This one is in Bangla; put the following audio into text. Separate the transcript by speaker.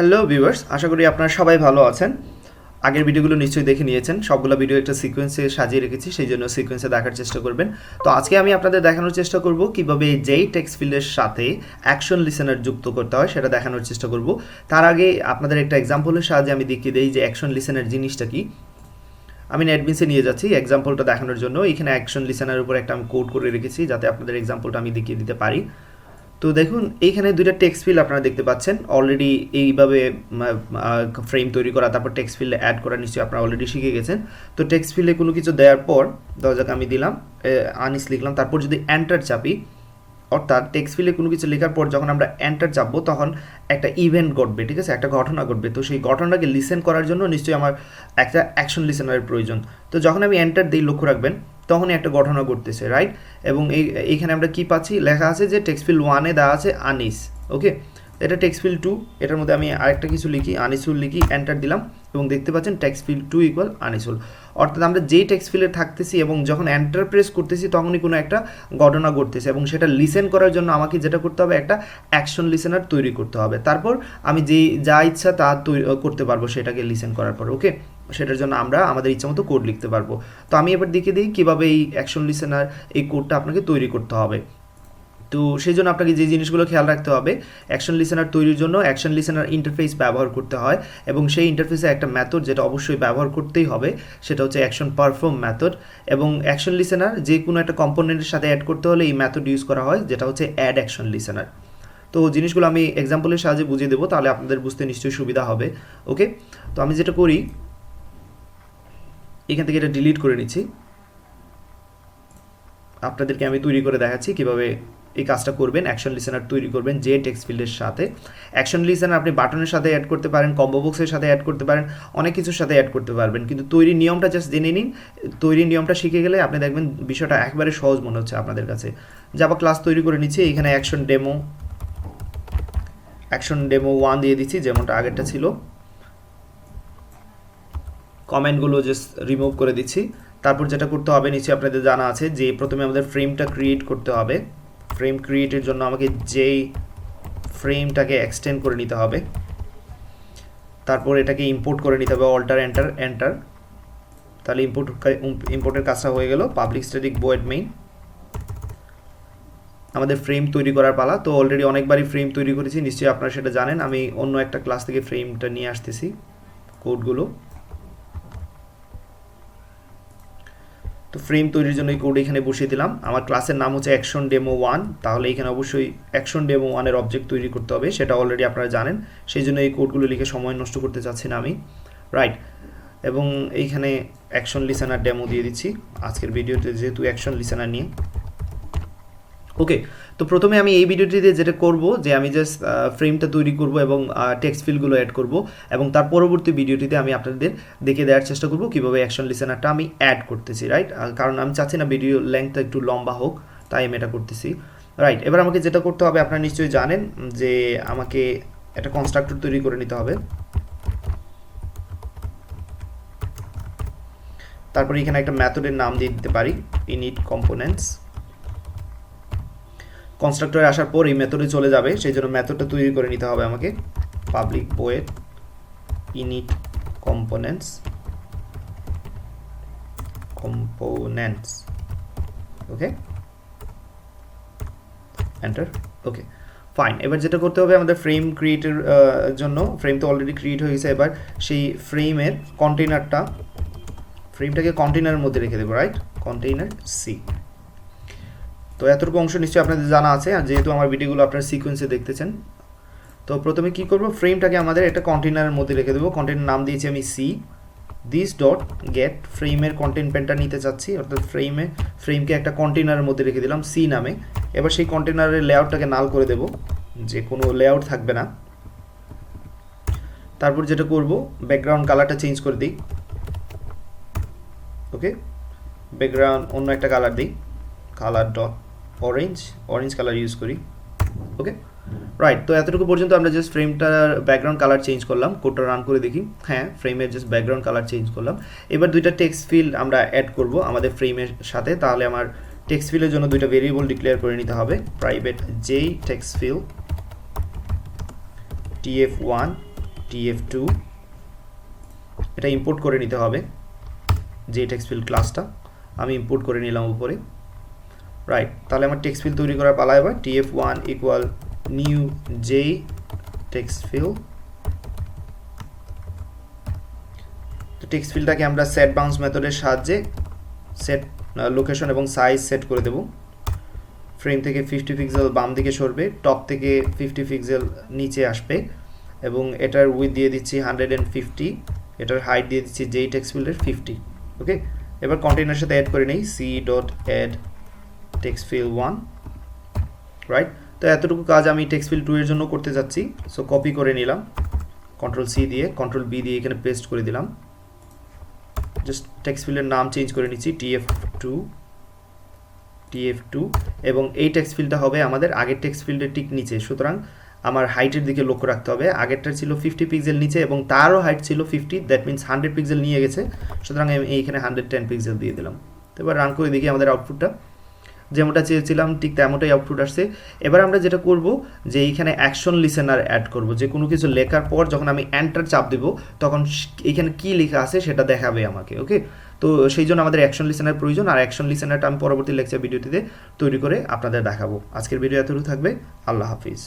Speaker 1: হ্যালো ভিউয়ার্স আশা করি আপনারা সবাই ভালো আছেন। আগের ভিডিওগুলো নিশ্চয়ই দেখে নিয়েছেন। সবগুলো ভিডিও একটা সিকোয়েন্সে সাজিয়ে রেখেছি, সেই জন্য সিকোয়েন্সে দেখার চেষ্টা করবেন। তো আজকে আমি আপনাদের দেখানোর চেষ্টা করব কীভাবে যেই টেক্সট ফিল্ডের সাথে অ্যাকশন লিসেনার যুক্ত করতে হয়, সেটা দেখানোর চেষ্টা করব। তার আগে আপনাদের একটা এক্সাম্পলের সাহায্যে আমি দেখিয়ে দিই যে অ্যাকশন লিসেনার জিনিসটা কি। আমি নেটবিনসে নিয়ে যাচ্ছি এক্সাম্পলটা দেখানোর জন্য। এখানে অ্যাকশন লিসেনার উপর একটা আমি কোড করে রেখেছি, যাতে আপনাদের এক্সাম্পলটা আমি দেখিয়ে দিতে পারি। তো দেখুন, এইখানে দুইটা টেক্সট ফিল আপনারা দেখতে পাচ্ছেন। অলরেডি এইভাবে ফ্রেম তৈরি করা, তারপর টেক্সট ফিল্ডে অ্যাড করা নিশ্চয়ই আপনারা অলরেডি শিখে গেছেন। তো টেক্সট ফিল্ডে কোনো কিছু দেওয়ার পর দরজাকে আমি দিলাম আনিস লিখলাম, তারপর যদি এন্টার চাপি, অর্থাৎ টেক্সট ফিল্ডে কোনো কিছু লেখার পর যখন আমরা এন্টার চাপবো, তখন একটা ইভেন্ট ঘটবে, ঠিক আছে? একটা ঘটনা ঘটবে। তো সেই ঘটনাটাকে লিসেন করার জন্য নিশ্চয়ই আমার একটা অ্যাকশন লিসেনারের প্রয়োজন। তো যখন আমি এন্টার দিই, লক্ষ্য রাখবেন তখনই একটা ঘটনা ঘটতেছে রাইট এবং এই, এইখানে আমরা কি পাচ্ছি? লেখা আছে যে টেক্সট ফিল্ড ওয়ানে দেওয়া আছে আনিস ওকে এটা টেক্সট ফিল্ড টু এটার মধ্যে আমি আরেকটা কিছু লিখি, আনিসুল লিখি এন্টার দিলাম এবং দেখতে পাচ্ছেন text field to equal Anisul. অর্থাৎ আমরা যেই টেক্সট ফিল্ডে থাকতেছি এবং যখন এন্টার প্রেস করতেছি তখনই কোনো একটা ঘটনা ঘটতেছে এবং সেটা লিসেন করার জন্য আমাকে যেটা করতে হবে একটা অ্যাকশন লিসেনার তৈরি করতে হবে। তারপর আমি যেই, যা ইচ্ছা তা করতে পারব সেটাকে লিসেন করার পর ওকে সেটার জন্য আমরা আমাদের ইচ্ছা মতো কোড লিখতে পারব। তো আমি এবার দেখে দিই কীভাবে এই অ্যাকশন লিসেনার এই কোডটা আপনাকে তৈরি করতে হবে। তো সেই জন্য আপনাকে যে জিনিসগুলো খেয়াল রাখতে হবে অ্যাকশন লিসেনার তৈরির জন্য অ্যাকশন লিসেনার ইন্টারফেস ব্যবহার করতে হয় এবং সেই ইন্টারফেসে একটা মেথড যেটা অবশ্যই ব্যবহার করতেই হবে, সেটা হচ্ছে অ্যাকশন পারফর্ম মেথড এবং অ্যাকশন লিসেনার যে কোনো একটা কম্পোনেন্টের সাথে অ্যাড করতে হলে এই মেথড ইউজ করা হয়, যেটা হচ্ছে অ্যাড অ্যাকশন লিসেনার তো জিনিসগুলো আমি এক্সাম্পলের সাহায্যে বুঝিয়ে দেবো, তাহলে আপনাদের বুঝতে নিশ্চয়ই সুবিধা হবে ওকে তো আমি যেটা করি, এখান থেকে এটা ডিলিট করে নিচ্ছি। আপনাদেরকে আমি তৈরি করে দেখাচ্ছি কীভাবে এই কাজটা করবেন অ্যাকশন লিসেনার তৈরি করবেন যে টেক্সট ফিল্ডের সাথে। অ্যাকশন লিসেনার আপনি বাটনের সাথে অ্যাড করতে পারেন কম্বো বক্সের সাথে অ্যাড করতে পারেন, অনেক কিছুর সাথে অ্যাড করতে পারবেন। কিন্তু তৈরি নিয়মটা জাস্ট জেনে নিন। তৈরি নিয়মটা শিখে গেলে আপনি দেখবেন বিষয়টা একবারে সহজ মনে হচ্ছে আপনাদের কাছে। যাবা ক্লাস তৈরি করে নিচ্ছি, এখানে action demo action demo one দিয়ে দিচ্ছি, যেমনটা আগেরটা ছিল। কমেন্টগুলো জাস্ট রিমুভ করে দিচ্ছি। তারপর যেটা করতে হবে নিচে আপনাদের জানা আছে যে প্রথমে আমাদের ফ্রেমটা ক্রিয়েট করতে হবে। ফ্রেম ক্রিয়েটের জন্য আমাকে যেই ফ্রেমটাকে এক্সটেন্ড করে নিতে হবে, তারপর এটাকে ইম্পোর্ট করে নিতে হবে অল্টার এন্টার এন্টার তাহলে ইম্পোর্ট ইম্পোর্টের কাজটা হয়ে গেল পাবলিক স্ট্যাটিক বোয়েড মেইন আমাদের ফ্রেম তৈরি করার পালা, তো অলরেডি অনেকবারই ফ্রেম তৈরি করেছি, নিশ্চয়ই আপনারা সেটা জানেন, আমি অন্য একটা ক্লাস থেকে ফ্রেমটা নিয়ে আসতেছি কোডগুলো তো ফ্রেম তৈরির জন্য এই কোড এখানে বসিয়ে দিলাম। আমার ক্লাসের নাম হচ্ছে অ্যাকশন ডেমো ওয়ান তাহলে এখানে অবশ্যই অ্যাকশন ডেমো ওয়ানের অবজেক্ট তৈরি করতে হবে, সেটা অলরেডি আপনারা জানেন। সেই জন্য এই কোডগুলো লিখে সময় নষ্ট করতে চাচ্ছি না আমি। রাইট এবং এইখানে অ্যাকশন লিসেনার ডেমো দিয়ে দিচ্ছি। আজকের ভিডিওতে যেহেতু অ্যাকশন লিসেনার নিয়ে। ওকে তো প্রথমে আমি এই ভিডিওটিতে যেটা করব, যে আমি জাস্ট ফ্রেমটা তৈরি করব এবং টেক্সট ফিলগুলো অ্যাড করব এবং তার পরবর্তী ভিডিওটিতে আমি আপনাদের দেখে দেওয়ার চেষ্টা করব কীভাবে অ্যাকশন লিসেনারটা আমি অ্যাড করতেছি রাইট কারণ আমি চাচ্ছি না ভিডিও লেন্থটা একটু লম্বা হোক, তাই আমি এটা করতেছি রাইট এবার আমাকে যেটা করতে হবে, আপনারা নিশ্চয়ই জানেন যে আমাকে একটা কনস্ট্রাক্টর তৈরি করে নিতে হবে। তারপরে এখানে একটা ম্যাথডের নাম দিয়ে দিতে পারি ইনিট কম্পোনেন্টস কনস্ট্রাক্টরে আসার পর এই মেথডে চলে যাবে, সেই জন্য মেথডটা তৈরি করে নিতে হবে আমাকে। Public void init components components okay enter okay fine এবার যেটা করতে হবে আমাদের ফ্রেম ক্রিয়েটের জন্য ফ্রেম তো অলরেডি ক্রিয়েট হয়ে গেছে এবার সেই ফ্রেমের কন্টেনারটা ফ্রেমটাকে কন্টেনারের মধ্যে রেখে দেবো রাইট কন্টেইনার সি তো এতটুকু অংশ নিশ্চয়ই আপনাদের জানা আছে, আর যেহেতু আমার ভিডিওগুলো আপনার সিকোয়েন্সে দেখতেছেন, তো প্রথমে কি করব? ফ্রেমটাকে আমাদের একটা কন্টেনারের মধ্যে রেখে দেবো। কন্টেনার নাম দিয়েছি আমি সি দিস ডট গেট ফ্রেমের কন্টেন্ট পেনটা নিতে চাচ্ছি, অর্থাৎ ফ্রেমে ফ্রেমকে একটা কন্টেনারের মধ্যে রেখে দিলাম সি নামে। এবার সেই কন্টেনারের লেআউটটাকে নাল করে দেব। যে কোনো লেআউট থাকবে না। তারপর যেটা করব ব্যাকগ্রাউন্ড কালারটা চেঞ্জ করে দিই। ওকে ব্যাকগ্রাউন্ড অন্য একটা কালার দিই। Colour dot orange orange colour use করি ওকে রাইট তো এতটুকু পর্যন্ত আমরা জাস্ট ফ্রেমটার ব্যাকগ্রাউন্ড কালার চেঞ্জ করলাম কোডটা রান করে দেখি। হ্যাঁ ফ্রেমের জাস্ট ব্যাকগ্রাউন্ড কালার চেঞ্জ করলাম। এবার দুইটা টেক্সট ফিল্ড আমরা অ্যাড করব আমাদের ফ্রেমের সাথে, তাহলে আমার টেক্সট ফিলের জন্য দুইটা ভেরিয়েবল ডিক্লেয়ার করে নিতে হবে। প্রাইভেট যেই text field TF one TF two এটা ইম্পোর্ট করে নিতে হবে যে টেক্সট ফিল ক্লাসটা আমি ইম্পোর্ট করে নিলাম উপরে। রাইট তাহলে আমার টেক্সট ফিল্ড তৈরি করার পালা এবার TF one equal new J text field তো টেক্সট ফিল্ডটাকে আমরা সেট বাউন্স মেথডের সাহায্যে সেট লোকেশন এবং সাইজ সেট করে দেব। ফ্রেম থেকে ফিফটি পিক্সেল বাম দিকে সরবে টপ থেকে ফিফটি পিক্সেল নিচে আসবে এবং এটার উইথ দিয়ে দিচ্ছি হান্ড্রেড অ্যান্ড ফিফটি এটার হাইট দিয়ে দিচ্ছি যেই টেক্সট ফিল্ডের ফিফটি ওকে এবার কন্টেনার সাথে অ্যাড করে নেই C dot add text field one right তো এতটুকু কাজ আমি টেক্সট ফিল টু এর জন্য করতে যাচ্ছি। সো কপি করে নিলাম। কন্ট্রোল সি দিয়ে কন্ট্রোল বি দিয়ে এখানে পেস্ট করে দিলাম। জাস্ট টেক্সট ফিল্ডের নাম চেঞ্জ করে নিচ্ছি টিএফ টু টিএফ টু এবং এই টেক্সট ফিল্ডটা হবে আমাদের আগের টেক্সট ফিল্ডের ঠিক নিচে। সুতরাং আমার হাইটের দিকে লক্ষ্য রাখতে হবে। আগেরটার ছিল ফিফটি পিক্সেল নিচে এবং তারও হাইট ছিল fifty that means hundred pixel নিয়ে গেছে। সুতরাং আমি এইখানে হান্ড্রেড টেন পিক্সেল দিয়ে দিলাম। তো এবার রান করে দেখি আমাদের আউটপুটটা যেমনটা চেয়েছিলাম, ঠিক তেমনটাই আউটপুট আসছে। এবার আমরা যেটা করব যে এইখানে অ্যাকশন লিসেনার অ্যাড করব। যে কোনো কিছু লেখার পর যখন আমি অ্যান্টার চাপ দেব, তখন এখানে কি লেখা আছে সেটা দেখাবে আমাকে ওকে তো সেই জন্য আমাদের অ্যাকশন লিসেনার প্রয়োজন, আর অ্যাকশন লিসেনারটা আমি পরবর্তী লেকচার ভিডিওটিতে তৈরি করে আপনাদের দেখাবো। আজকের ভিডিও এতটুকু থাকবে। আল্লাহ হাফিজ।